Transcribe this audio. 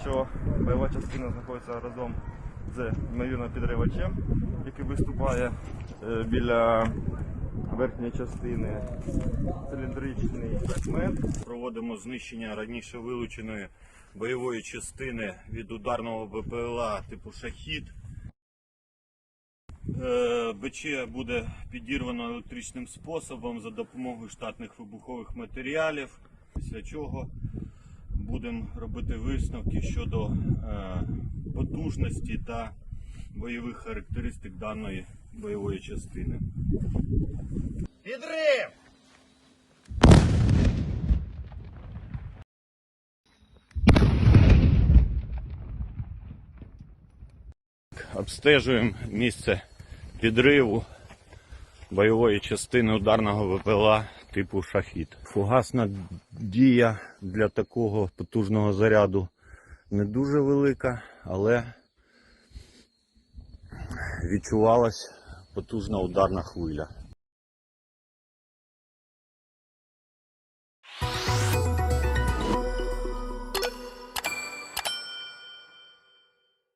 що бойова частина знаходиться разом з ймовірно підривачем, який виступає е, біля верхньої частини. Циліндричний сегмент. Проводимо знищення раніше вилученої бойової частини від ударного БПЛА типу Шахід. Е, БЧ буде підірвано електричним способом за допомогою штатних вибухових матеріалів, після чого будемо робити висновки щодо е, потужності та бойових характеристик даної бойової частини. Підрив! Обстежуємо місце підриву бойової частини ударного ВПЛА типу шахід. Фугасна дія для такого потужного заряду не дуже велика, але відчувалась потужна ударна хвиля.